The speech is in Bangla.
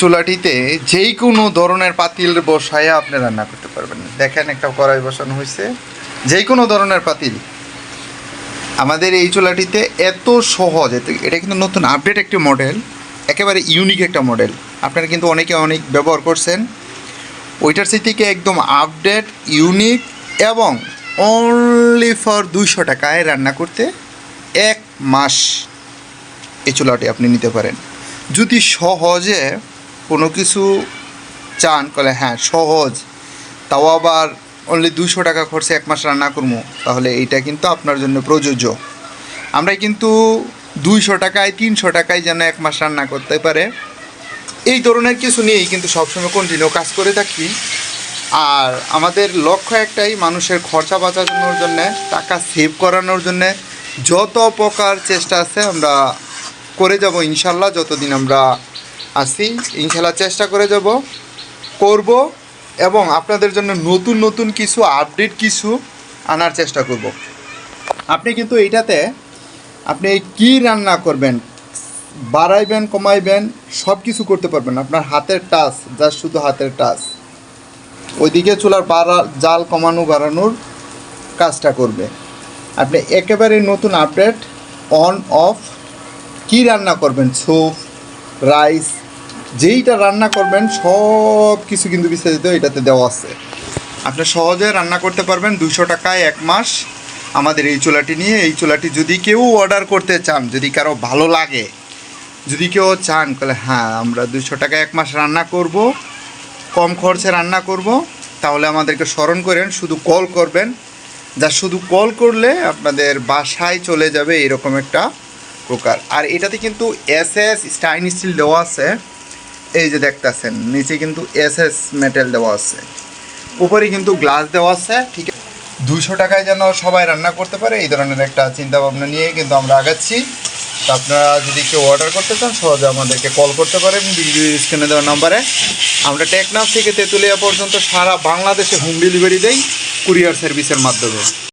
চুলাটিতে যেই কোনো ধরনের পাতিল বসায় আপনি রান্না করতে পারবেন। দেখেন একটা কড়াই বসানো হয়েছে যেই কোনো ধরনের পাতিল। আমাদের এই চুলাটিতে এত সহজ এটা কিন্তু নতুন আপডেট একটি মডেল একেবারে ইউনিক একটা মডেল আপনারা কিন্তু অনেকে অনেক ব্যবহার করছেন। ওইটার থেকে একদম আপডেট ইউনিক এবং অনলি ফর দুইশো টাকায় রান্না করতে এক মাস এই চুলাটি আপনি নিতে পারেন। যদি সহজে কোনো কিছু চান, কলে হ্যাঁ সহজ। তাও আবার অনলি দুশো টাকা খরচে এক মাস রান্না করব তাহলে এইটা কিন্তু আপনার জন্য প্রযোজ্য। আমরা কিন্তু দুইশো টাকায়, তিনশো টাকায় যেন এক মাস রান্না করতে পারে। এই ধরনের কিছু নিয়েই কিন্তু সবসময় কন্টিনিউ কাজ করে থাকি। আর আমাদের লক্ষ্য একটাই, মানুষের খরচা বাঁচানোর জন্যে, টাকা সেভ করানোর জন্যে যত প্রকার চেষ্টা আছে আমরা করে যাব ইনশাল্লাহ, যতদিন আমরা আসি ইনশাল্লাহ চেষ্টা করে যাব, করব এবং আপনাদের জন্য নতুন নতুন কিছু আপডেট কিছু আনার চেষ্টা করব। আপনি কিন্তু এইটাতে আপনি কি রান্না করবেন বাড়াইবেন কমাইবেন সব কিছু করতে পারবেন। আপনার হাতের টাচ যা শুধু হাতের টাচ। ওইদিকে চুলার বাড়া, জাল কমানো, বাড়ানোর কাজটা করবে। আপনি একেবারে নতুন আপডেট অন অফ কি রান্না করবেন? স্যুপ রাইস যেইটা রান্না করবেন, সব কিছু কিন্তু বিস্তারিত এটাতে দেওয়া আছে। আপনি সহজে রান্না করতে পারবেন দুশো টাকায় এক মাস। আমাদের এই চুলাটি নিয়ে, এই চুলাটি যদি কেউ অর্ডার করতে চান, যদি কারও ভালো লাগে, যদি কেউ চান, তাহলে হ্যাঁ আমরা দুশো টাকা এক মাস রান্না করব, কম খরচে রান্না করব, তাহলে আমাদেরকে স্মরণ করেন, শুধু কল করবেন। যা শুধু কল করলে আপনাদের বাসায় চলে যাবে এরকম একটা প্রকার। আর এটাতে কিন্তু এস এস স্টাইন স্টিল দেওয়া আছে। এই যে দেখতেছেন, নিচে কিন্তু এস এস মেটেল দেওয়া আছে। উপরে কিন্তু গ্লাস দেওয়া আছে, ঠিক দুশো টাকায় যেন সবাই রান্না করতে পারে, এই ধরনের একটা চিন্তা ভাবনা নিয়ে কিন্তু আমরা আগাচ্ছি। তো আপনারা যদি কেউ অর্ডার করতে চান, সহজে আমাদেরকে কল করতে পারেন ভিডিও স্ক্রিনে দেওয়া নাম্বারে। আমরা টেকনাফ থেকে তেঁতুলিয়া পর্যন্ত সারা বাংলাদেশে হোম ডেলিভারি দেই কুরিয়ার সার্ভিসের মাধ্যমে।